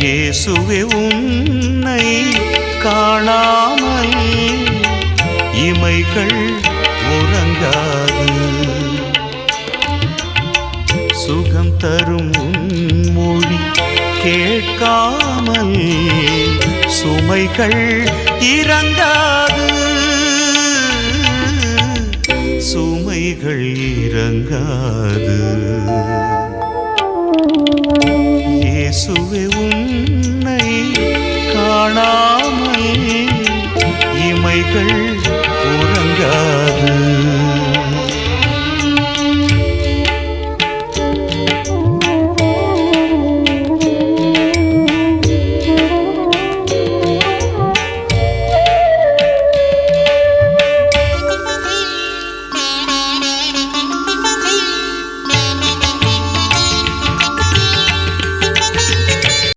இயேசுவே உன்னை காணாமல் இமைகள் உறங்காது. சுகம் தரும் மொழி கேட்காமல் சுமைகள் இறங்காது. சுமைகள் இறங்காது. இயேசுவே உன்னை காணாமல் இமைகள்